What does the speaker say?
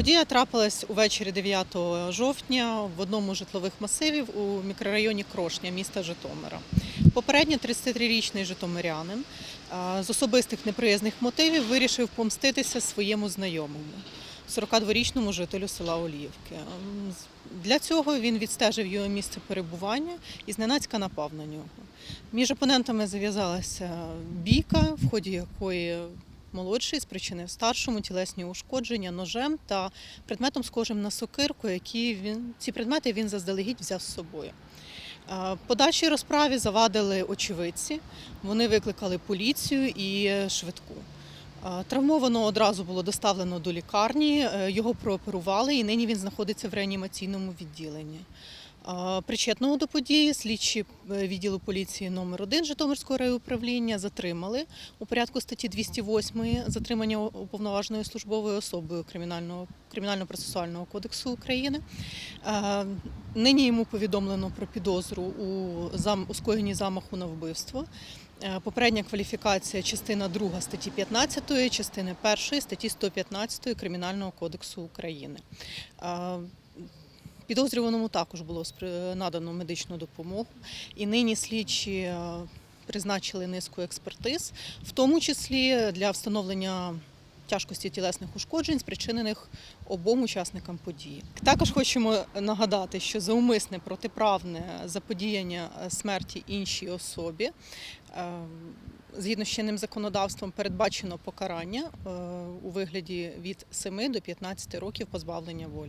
Подія трапилась увечері 9 жовтня в одному з житлових масивів у мікрорайоні Крошня міста Житомира. Попередньо 33-річний житомирянин з особистих неприязних мотивів вирішив помститися своєму знайомому, 42-річному жителю села Оліївки. Для цього він відстежив його місце перебування і зненацька напав на нього. Між опонентами зав'язалася бійка, в ході якої молодший спричинив старшому тілесні ушкодження ножем та предметом схожим на сокирку, які він ці предмети він заздалегідь взяв з собою. Подальшій розправі завадили очевидці. Вони викликали поліцію і швидку. Травмовано одразу було доставлено до лікарні, е, його прооперували, і нині він знаходиться в реанімаційному відділенні. Причетного до події слідчі е, відділу поліції номер 1 Житомирського райуправління затримали у порядку статті 208 затримання уповноваженою службовою особою кримінального кримінально-процесуального кодексу України. Е, Нині йому повідомлено про підозру у зам у скоєнні замаху на вбивство. Е, Попередня кваліфікація частина 2 статті 15, частини 1 статті 115 Кримінального кодексу України. Підозрюваному також було надано медичну допомогу, і нині слідчі е, призначили низку експертиз, в тому числі для встановлення тяжкості тілесних ушкоджень, спричинених обом учасникам події. Також хочемо нагадати, що за умисне протиправне заподіяння е, смерті іншій особі. е, Згідно з чинним законодавством передбачено покарання у вигляді від 7 до 15 років позбавлення волі.